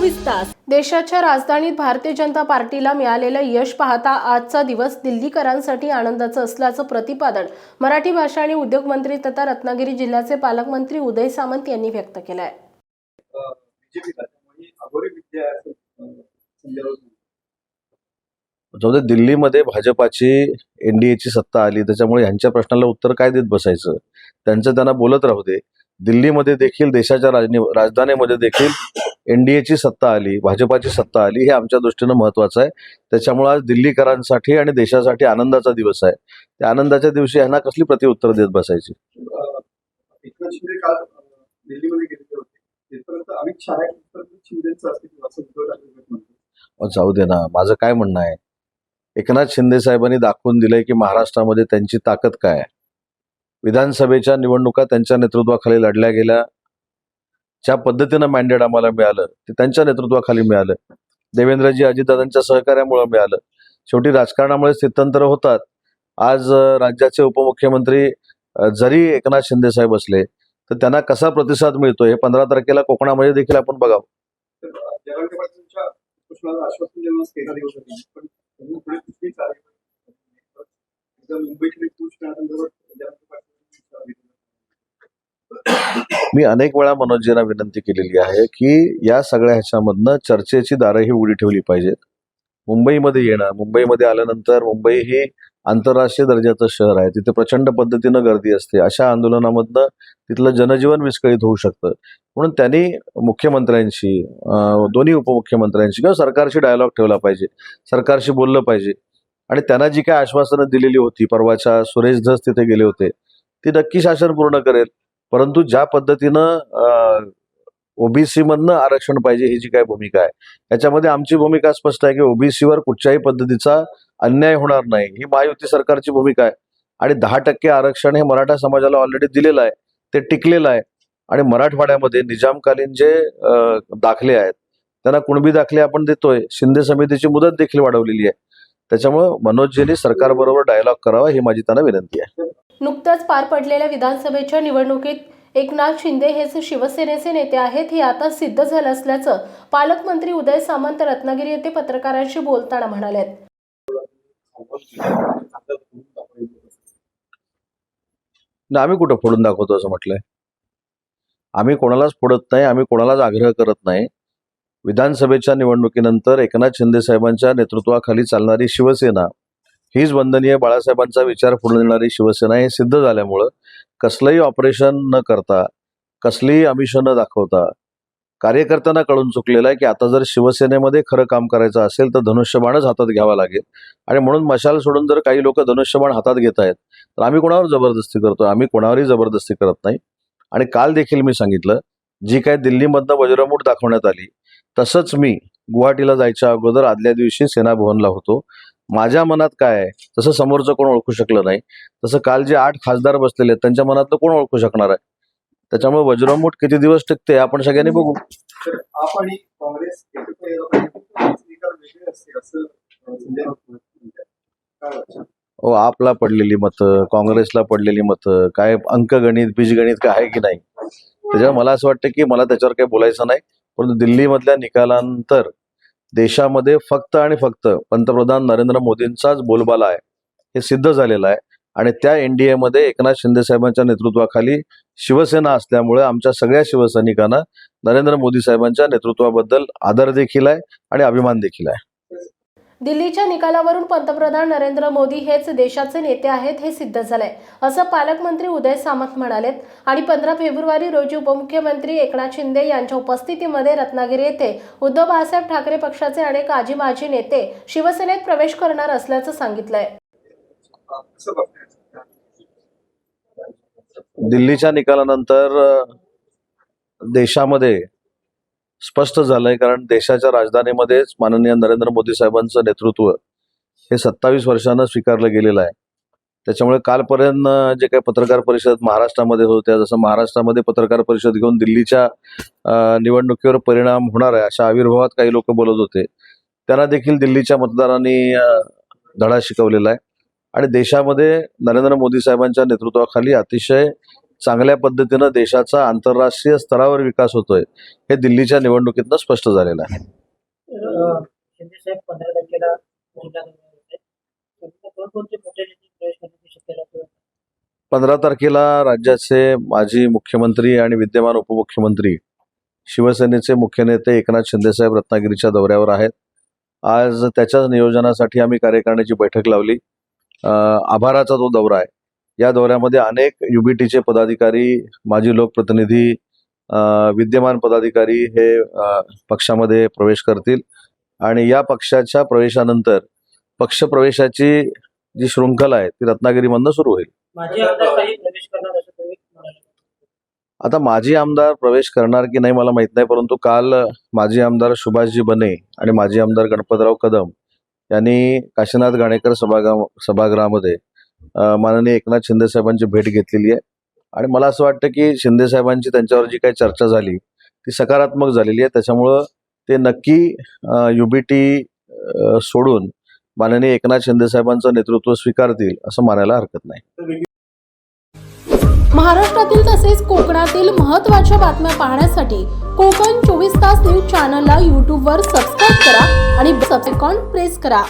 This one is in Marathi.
विकास देशाच्या राजधानीत भारतीय जनता पार्टीला मिळालेलं यश पाहता आजचा दिवस दिल्लीकरांसाठी आनंदाचं असल्याचं प्रतिपादन मराठी भाषा आणि उद्योग मंत्री तथा रत्नागिरी जिल्ह्याचे पालकमंत्री उदय सामंत यांनी व्यक्त केलं आहे दिल्लीमध्ये भाजपाची एनडीएची सत्ता आली त्याच्यामुळे ह्यांच्या प्रश्नाला उत्तर काय देत बसायचं? त्यांचं त्यांना बोलत राहू दे. दिल्लीमध्ये देखील देशाच्या राजनी राजधानीमध्ये देखील एनडीएची सत्ता आली भाजपाची सत्ता आली हे आमच्या दृष्टीनं महत्वाचं आहे. त्याच्यामुळे आज दिल्लीकरांसाठी आणि देशासाठी आनंदाचा दिवस आहे. त्या आनंदाच्या दिवशी ह्यांना कसली प्रतिउत्तर देत बसायची? जाऊ दे ना. माझं काय म्हणणं आहे? एकनाथ शिंदे साहेबांनी दाखवून दिलंय की महाराष्ट्रामध्ये त्यांची ताकद काय आहे? विधानसभेच्या निवडणुका त्यांच्या नेतृत्वाखाली लढल्या गेल्या. ज्या पद्धतीनं मॅन्डेट आम्हाला मिळालं ते त्यांच्या नेतृत्वाखाली मिळालं. देवेंद्रजी अजितदादांच्या सहकार्यामुळे मिळालं. शेवटी राजकारणामुळे स्थित्यंतर होतात. आज राज्याचे उपमुख्यमंत्री जरी एकनाथ शिंदे साहेब असले तर त्यांना कसा प्रतिसाद मिळतो हे पंधरा तारखेला कोकणामध्ये देखील आपण बघावं. तर मी अनेक वेळा मनोजींना विनंती केलेली आहे की या सगळ्या ह्याच्यामधनं चर्चेची दारं ही उघडी ठेवली पाहिजेत. मुंबईमध्ये येणं मुंबईमध्ये आल्यानंतर मुंबई हे आंतरराष्ट्रीय दर्जाचं शहर आहे. तिथे प्रचंड पद्धतीनं गर्दी असते. अशा आंदोलनामधनं तिथलं जनजीवन विस्कळीत होऊ शकतं. म्हणून त्यांनी मुख्यमंत्र्यांशी दोन्ही उपमुख्यमंत्र्यांशी किंवा सरकारशी डायलॉग ठेवला पाहिजे. सरकारशी बोललं पाहिजे. आणि त्यांना जी काय आश्वासनं दिलेली होती परवाच्या सुरेश धस तिथे गेले होते ती नक्की शासन पूर्ण करेल. परंतु ज्या पद्धतीनं ओबीसी मधनं आरक्षण पाहिजे ही जी काय भूमिका आहे याच्यामध्ये आमची भूमिका स्पष्ट आहे की ओबीसीवर कुठच्याही पद्धतीचा अन्याय होणार नाही. ही महायुती सरकारची भूमिका आहे आणि दहा टक्के आरक्षण हे मराठा समाजाला ऑलरेडी दिलेलं आहे ते टिकलेलं आहे आणि मराठवाड्यामध्ये निजामकालीन जे दाखले आहेत त्यांना कुणबी दाखले आपण देतोय. शिंदे समितीची मुदत देखील वाढवलेली आहे. त्याच्यामुळं मनोजजींनी सरकारबरोबर डायलॉग करावा ही माझी त्यांना विनंती आहे. नुकत्याच पार पडलेल्या विधानसभेच्या निवडणुकीत एकनाथ शिंदे हेच शिवसेनेचे नेते आहेत हे आता सिद्ध झालं असल्याचं पालकमंत्री उदय सामंत रत्नागिरी येथे पत्रकारांशी बोलताना म्हणाले ना आम्ही कुठं फोडून दाखवतो असं म्हटलंय? आम्ही कोणालाच फोडत नाही आम्ही कोणालाच आग्रह करत नाही. विधानसभेच्या निवडणुकीनंतर एकनाथ शिंदे साहेबांच्या नेतृत्वाखाली चालणारी शिवसेना हीच वंदनीय बाळासाहेबांचा विचार पुढे नेणारी शिवसेना हे सिद्ध झाल्यामुळं कसलंही ऑपरेशन न करता कसलीही आमिष न दाखवता कार्यकर्त्यांना कळून चुकलेलं आहे की आता जर शिवसेनेमध्ये खरं काम करायचं असेल तर धनुष्यबाणच हातात घ्यावा लागेल. आणि म्हणून मशाल सोडून जर काही लोक धनुष्यबाण हातात घेत आहेत तर आम्ही कोणावर जबरदस्ती करतो आम्ही कोणावरही जबरदस्ती करत नाही. आणि काल देखील मी सांगितलं जी काय दिल्लीमधनं वज्रमूठ दाखवण्यात आली तसंच मी गुवाहाटीला जायच्या अगोदर आदल्या दिवशी सेना भवनला होतो. माझ्या मनात काय आहे? तसं समोरचं कोण ओळखू शकलं नाही. तसं काल जे आठ खासदार बसलेले आहेत त्यांच्या मनातलं कोण ओळखू शकणार आहे? त्याच्यामुळे वज्रमूठ किती दिवस टिकते आपण सगळ्यांनी बघू. हो आपला पडलेली मतं काँग्रेसला पडलेली मतं काय अंकगणित बीजगणित काय आहे की नाही? त्याच्यामुळे मला असं वाटतं की मला त्याच्यावर काही बोलायचं नाही. परंतु दिल्लीमधल्या निकालानंतर देशामध्ये फक्त आणि फक्त पंतप्रधान नरेंद्र मोदींचाच बोलबाला आहे. हे सिद्ध झालेलं आहे. आणि त्या एनडीए मध्ये एकनाथ शिंदे साहेबांच्या नेतृत्वाखाली शिवसेना असल्यामुळे आमच्या सगळ्या शिवसैनिकांना नरेंद्र मोदी साहेबांच्या नेतृत्वाबद्दल आदर देखील आहे आणि अभिमान देखील आहे. दिल्लीच्या निकालावरून पंतप्रधान नरेंद्र मोदी हेच देशाचे नेते आहेत हे सिद्ध झालंय. असं पालकमंत्री उदय सामंत म्हणालेत. आणि पंधरा फेब्रुवारी रोजी उपमुख्यमंत्री एकनाथ शिंदे यांच्या उपस्थितीमध्ये रत्नागिरी येथे उद्धव बाळासाहेब ठाकरे पक्षाचे अनेक आजी माजी नेते शिवसेनेत प्रवेश करणार असल्याचं सांगितलंय. दिल्लीच्या निकालानंतर देशामध्ये स्पष्ट झालंय कारण देशाच्या राजधानीमध्येच माननीय नरेंद्र मोदी साहेबांचं नेतृत्व हे सत्तावीस वर्षानं स्वीकारलं गेलेलं आहे. त्याच्यामुळे कालपर्यंत जे काही पत्रकार परिषद महाराष्ट्रामध्ये होत्या जसं महाराष्ट्रामध्ये पत्रकार परिषद घेऊन दिल्लीच्या निवडणुकीवर परिणाम होणार आहे अशा आविर्भावात काही लोक बोलत होते. त्यांना देखील दिल्लीच्या मतदारांनी धडा शिकवलेला आहे. आणि देशामध्ये नरेंद्र मोदी साहेबांच्या नेतृत्वाखाली अतिशय चांगल्या पद्धतीनं देशाचा आंतरराष्ट्रीय स्तरावर विकास होतोय हे दिल्लीच्या निवडणुकीतनं स्पष्ट झालेलं आहे. पंधरा तारखेला राज्याचे माजी मुख्यमंत्री आणि विद्यमान उपमुख्यमंत्री शिवसेनेचे मुख्य नेते एकनाथ शिंदेसाहेब रत्नागिरीच्या दौऱ्यावर आहेत. आज त्याच्याच नियोजनासाठी आम्ही कार्यकारिणीची बैठक लावली. आभाराचा तो दौरा आहे. या दौऱ्यामध्ये अनेक युबीटीचे पदाधिकारी माजी लोकप्रतिनिधी विद्यमान पदाधिकारी हे पक्षामध्ये प्रवेश करतील. आणि या पक्षाच्या प्रवेशानंतर पक्षप्रवेशाची जी शृंखला आहे ती रत्नागिरीमधनं सुरू होईल. आता माजी आमदार प्रवेश करणार की नाही मला माहीत नाही परंतु काल माजी आमदार सुभाषजी बने आणि माजी आमदार गणपतराव कदम यांनी काशीनाथ घाणेकर सभागृह सभागृहामध्ये माननीय एकनाथ शिंदे साहेबांची भेट घेतलेली आहे. आणि मला असं वाटतं की शिंदे साहेबांची त्यांच्यावर जी काही चर्चा झाली ती सकारात्मक झालेली आहे. त्याच्यामुळं ते नक्की युबीटी सोडून माननीय एकनाथ शिंदे साहेबांचं नेतृत्व स्वीकारतील असं मानायला हरकत नाही. महाराष्ट्रातील तसेच कोकणातील महत्त्वाच्या बातम्या पाहण्यासाठी कोकण चोवीस तास न्यूज चॅनलला यूट्यूबवर सबस्क्राईब करा आणि बेल प्रेस करा.